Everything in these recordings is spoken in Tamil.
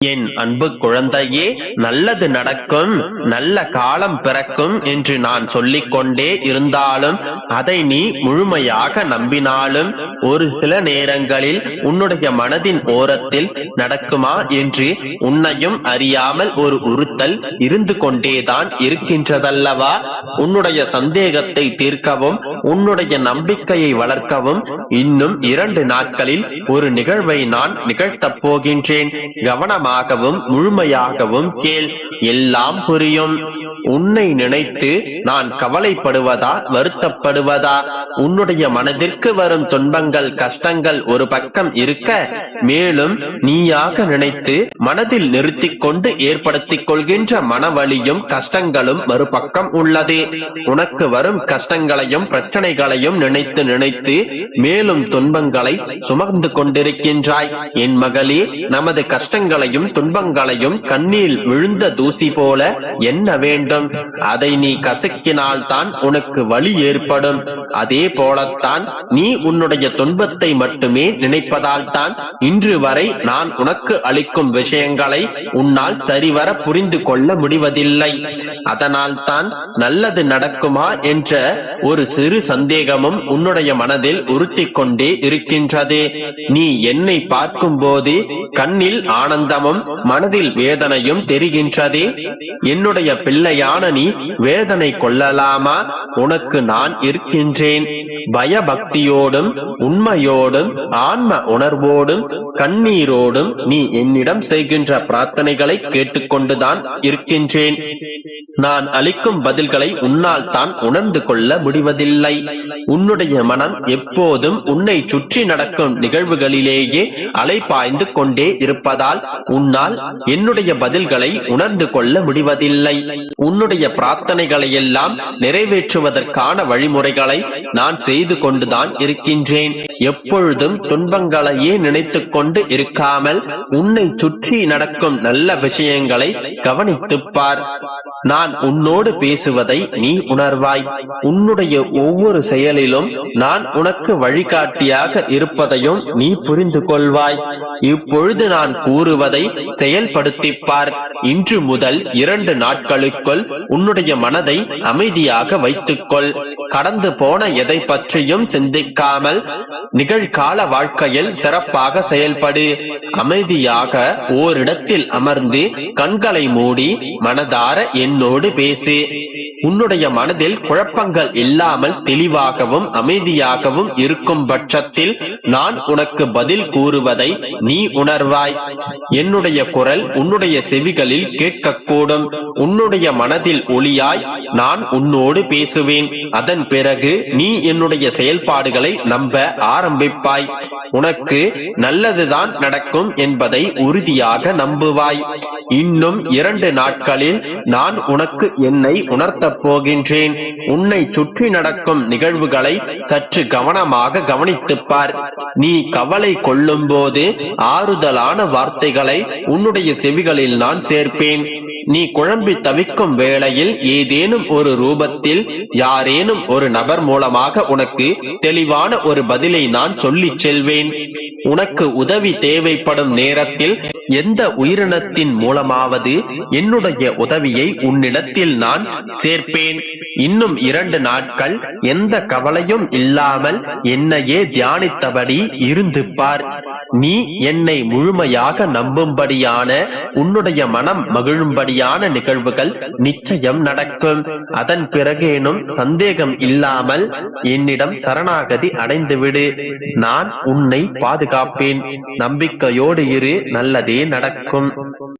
என் அன்பு குழந்தையே நல்லது நடக்கும் நல்ல காலம் பிறக்கும் என்று நான் சொல்லிக் கொண்டே இருந்தாலும் அதை நீ முழுமையாக நம்பினாலும் ஒரு சில நேரங்களில் உன்னுடைய மனதின் ஓரத்தில் நடக்குமா என்று உன்னையும் அறியாமல் ஒரு உறுத்தல் இருந்து கொண்டேதான் இருக்கின்றதல்லவா? உன்னுடைய சந்தேகத்தை தீர்க்கவும் உன்னுடைய நம்பிக்கையை வளர்க்கவும் இன்னும் இரண்டு நாட்களில் ஒரு நிகழ்வை நான் நிகழ்த்தப் போகின்றேன். கவனமாகவும் முழுமையாகவும் கேள். எல்லாம் புரியும். உன்னை நினைத்து நான் கவலைப்படுவதா வருத்தப்படுவதா? உன்னுடைய மனதிற்கு வரும் துன்பங்கள் கஷ்டங்கள் ஒரு பக்கம் இருக்க மேலும் நீயாக நினைத்து மனதில் நிறுத்திக் கொண்டு ஏற்படுத்திக் கொள்கின்ற மனவழியும் கஷ்டங்களும் மறுபக்கம் உள்ளது. உனக்கு வரும் கஷ்டங்களையும் பிரச்சனைகளையும் நினைத்து நினைத்து மேலும் துன்பங்களை சுமந்து கொண்டிருக்கின்றாய். என் மகளே நமது கஷ்டங்களையும் துன்பங்களையும் கண்ணீர் விழுந்த தூசி போல என்ன வேண்டும்? அதை நீ கசக்கினால் தான் உனக்கு வழி ஏற்படும். அதே போலத்தான் நீ உன்னுடைய துன்பத்தை மட்டுமே நினைப்பதால் தான் இன்று வரை நான் உனக்கு அளிக்கும் விஷயங்களை உன்னால் சரிவர புரிந்து கொள்ள முடிவதில்லை. அதனால் தான் நல்லது நடக்குமா என்ற ஒரு சிறு சந்தேகமும் உன்னுடைய மனதில் உறுத்தி கொண்டே இருக்கின்றது. நீ என்னை பார்க்கும் போது கண்ணில் ஆனந்தமும் மனதில் வேதனையும் தெரிகின்றதே. என்னுடைய பிள்ளை பிள்ளையான நீ வேதனை கொள்ளலாமா? உனக்கு நான் இருக்கின்றேன். பயபக்தியோடும் உண்மையோடும் ஆன்ம உணர்வோடும் கண்ணீரோடும் நீ என்னிடம் செய்கின்ற பிரார்த்தனைகளை கேட்டுக்கொண்டுதான் இருக்கின்றேன். நான் அளிக்கும் பதில்களை உன்னால் தான் உணர்ந்து கொள்ள முடிவதில்லை. உன்னுடைய மனம் எப்போதும் உன்னை சுற்றி நடக்கும் நிகழ்வுகளிலேயே அலைபாய்ந்து கொண்டே இருப்பதால் உன்னால் என்னுடைய பதில்களை உணர்ந்து கொள்ள முடிவதில்லை. உன்னுடைய பிரார்த்தனைகளை எல்லாம் நிறைவேற்றுவதற்கான வழிமுறைகளை நான் செய்து கொண்டுதான் இருக்கின்றேன். எப்பொழுதும் துன்பங்களையே நினைத்துக் கொண்டு இருக்காமல் உன்னை சுற்றி நடக்கும் நல்ல விஷயங்களை கவனித்துப் பார். நான் உன்னோடு பேசுவதை நீ உணர்வாய். உன்னுடைய ஒவ்வொரு செயலிலும் நான் உனக்கு வழிகாட்டியாக இருப்பதையும் நீ புரிந்து கொள்வாய். இப்பொழுது நான் கூறுவதை செயல்படுத்திப்பார். இன்று முதல் இரண்டு நாட்களுக்குள் உன்னுடைய மனதை அமைதியாக வைத்துக்கொள். கடந்து போன எதை பற்றியும் சிந்திக்காமல் நிகழ்கால வாழ்க்கையில் சிறப்பாக செயல்படு. அமைதியாக ஓரிடத்தில் அமர்ந்து கண்களை மூடி மனதார என் என்னோடு பேசு. உன்னுடைய மனதில் குழப்பங்கள் இல்லாமல் தெளிவாகவும் அமைதியாகவும் இருக்கும் பட்சத்தில் நான் உனக்கு பதில் கூறுவதை நீ உணர்வாய். என்னுடைய குரல் உன்னுடைய செவிகளில் கேட்கக்கூடும். உன்னுடைய மனதில் ஒளியாய் நான் உன்னோடு பேசுவேன். அதன் பிறகு நீ என்னுடைய செயல்பாடுகளை நம்ப ஆரம்பிப்பாய். உனக்கு நல்லதுதான் நடக்கும் என்பதை உறுதியாக நம்புவாய். இன்னும் இரண்டு நாட்களில் நான் உனக்கு என்னை உணர்த்த செலுத்தப் போகின்றேன். உன்னை சுற்றி நடக்கும் நிகழ்வுகளை சற்று கவனமாக கவனித்துப்பார். நீ கவலை கொள்ளும் போது ஆறுதலான வார்த்தைகளை உன்னுடைய செவிகளில் நான் சேர்ப்பேன். நீ குழம்பி தவிக்கும் வேளையில் ஏதேனும் ஒரு ரூபத்தில் யாரேனும் ஒரு நபர் மூலமாக உனக்கு தெளிவான ஒரு பதிலை நான் சொல்லிச் செல்வேன். உனக்கு உதவி தேவைப்படும் நேரத்தில் எந்த உயிரினத்தின் மூலமாவது என்னுடைய உதவியை உன்னிடத்தில் நான் சேர்ப்பேன். இன்னும் இரண்டு நாட்கள் எந்த கவலையும் இல்லாமல் என்னையே தியானித்தபடி இருந்து பார் நீ என்னை முழுமையாக நம்பும்படியான உன்னுடைய மனம் மகிழும்படியான நிகழ்வுகள் நிச்சயம் நடக்கும். அதன் பிறகேனும் சந்தேகம் இல்லாமல் என்னிடம் சரணாகதி அடைந்துவிடு. நான் உன்னை பாதுகாப்பேன். நம்பிக்கையோடு இரு நல்லதே நடக்கும்.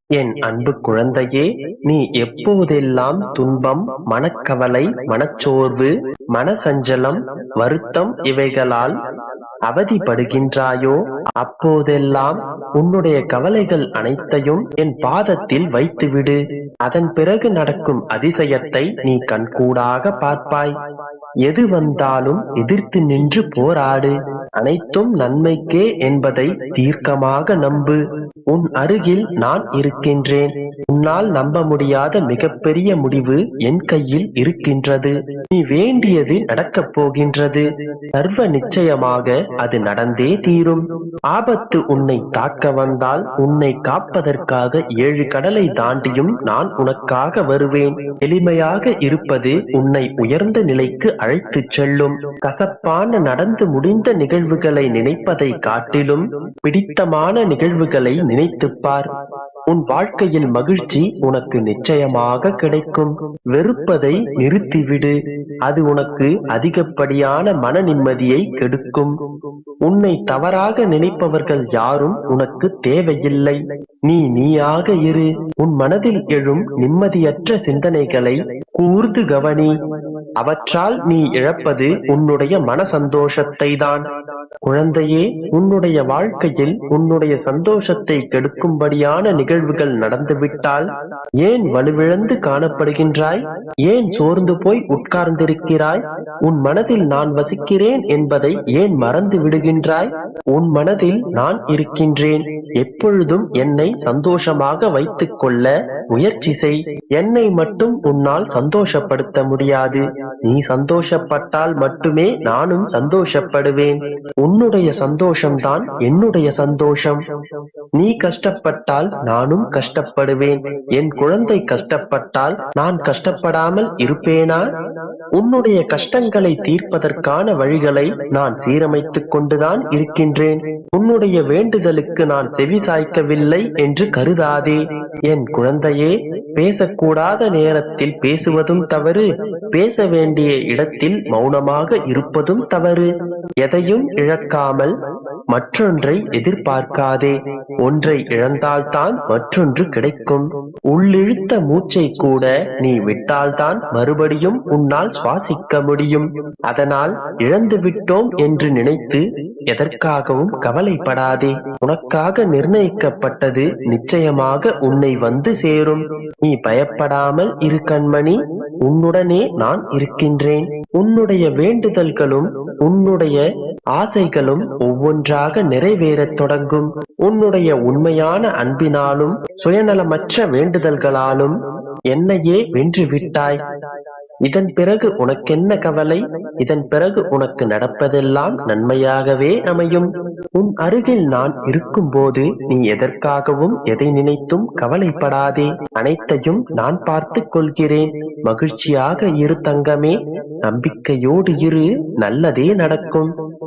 என் அன்பு குழந்தையே நீ எப்போதெல்லாம் துன்பம் மனக்கவலை மனச்சோர்வு மனசஞ்சலம் வருத்தம் இவைகளால் அவதிப்படுகின்றாயோ? அப்போதெல்லாம் உன்னுடைய கவலைகள் அனைத்தையும் என் பாதத்தில் வைத்துவிடு. அதன் பிறகு நடக்கும் அதிசயத்தை நீ கண்கூடாக பார்ப்பாய். எது வந்தாலும் எதிர்த்து நின்று போராடு. அனைத்தும் நன்மைக்கே என்பதை தீர்க்கமாக நம்பு. உன் அருகில் நான் இருக்கின்றேன். உன்னால் நம்ப முடியாத மிகப்பெரிய முடிவு என் கையில் இருக்கின்றது. நீ வேண்டியது நடக்கப் போகின்றது. சர்வ நிச்சயமாக அது நடந்தே தீரும். ஆபத்து உன்னை தாக்க வந்தால் உன்னை காப்பதற்காக ஏழு கடலை தாண்டியும் நான் உனக்காக வருவேன். எளிமையாக இருப்பது உன்னை உயர்ந்த நிலைக்கு அழைத்துச் செல்லும் கசப்பான நடந்து முடிந்த நிகழ்வுகளை நினைப்பதை காட்டிலும் பிடித்தமான நிகழ்வுகளை நினைத்துப்பார் உன் வாழ்க்கையில் மகிழ்ச்சி உனக்கு நிச்சயமாக கிடைக்கும். வெறுப்பதை நிறுத்திவிடு. அது உனக்கு அதிகப்படியான மன நிம்மதியை கெடுக்கும். உன்னை தவறாக நினைப்பவர்கள் யாரும் உனக்கு தேவையில்லை. நீ நீயாக இரு. உன் மனதில் எழும் நிம்மதியற்ற சிந்தனைகளை கூர்ந்து கவனி. அவற்றால் நீ இழப்பது உன்னுடைய மன சந்தோஷத்தை தான் குழந்தையே உன்னுடைய வாழ்க்கையில் உன்னுடைய சந்தோஷத்தை கெடுக்கும்படியான நிகழ்வுகள் நடந்துவிட்டால் ஏன் வலுவிழந்து காணப்படுகின்றாய்? ஏன் சோர்ந்து போய் உட்கார்ந்திருக்கிறாய்? உன் மனதில் நான் வசிக்கிறேன் என்பதை ஏன் மறந்து விடுகின்றாய்? உன் மனதில் நான் இருக்கின்றேன். எப்பொழுதும் என்னை சந்தோஷமாக வைத்துக் கொள்ள முயற்சி செய். என்னை மட்டும் உன்னால் சந்தோஷப்படுத்த முடியாது. நீ சந்தோஷப்பட்டால் மட்டுமே நானும் சந்தோஷப்படுவேன். உன்னுடைய சந்தோஷம்தான் என்னுடைய சந்தோஷம். நீ கஷ்டப்பட்டால் நானும் கஷ்டப்படுவேன். என் குழந்தை கஷ்டப்பட்டால் நான் கஷ்டப்படாமல் இருப்பேனா? உன்னுடைய கஷ்டங்களை தீர்ப்பதற்கான வழிகளை நான் சீரமைத்துக் கொண்டுதான் இருக்கின்றேன். உன்னுடைய வேண்டுதலுக்கு நான் செவி சாய்க்கவில்லை என்று கருதாதே. என் குழந்தையே பேசக்கூடாத நேரத்தில் பேசுவதும் தவறு. பேச வேண்டிய இடத்தில் மௌனமாக இருப்பதும் தவறு. எதையும் இழக்காமல் மற்றொன்றை எதிர்பார்க்காதே. ஒன்றை இழந்தால்தான் மற்றொன்று கிடைக்கும். உள்ளிழுத்த மூச்சை கூட நீ விட்டால்தான் மறுபடியும் உன்னால் சுவாசிக்க முடியும். அதனால் இழந்து விட்டோம் என்று நினைத்து எதற்காகவும் கவலைப்படாதே. உனக்காக நிர்ணயிக்கப்பட்டது நிச்சயமாக உன்னை வந்து சேரும். நீ பயப்படாமல் இரு கண்மணி. உன்னுடனே நான் இருக்கின்றேன். உன்னுடைய வேண்டுதல்களும் உன்னுடைய ஆசைகளும் ஒவ்வொன்றாக நிறைவேறத் தொடங்கும். உன்னுடைய உண்மையான அன்பினாலும் சுயநலமற்ற வேண்டுதல்களாலும் என்னையே வென்று விட்டாய் இதன் பிறகு உனக்கென்ன கவலை? இதன் பிறகு உனக்கு நடப்பதெல்லாம் நன்மையாகவே அமையும். உன் அருகில் நான் இருக்கும்போது நீ எதற்காகவும் எதை நினைத்தும் கவலைப்படாதே. அனைத்தையும் நான் பார்த்துக் கொள்கிறேன். மகிழ்ச்சியாக இரு தங்கமே. நம்பிக்கையோடு இரு. நல்லதே நடக்கும்.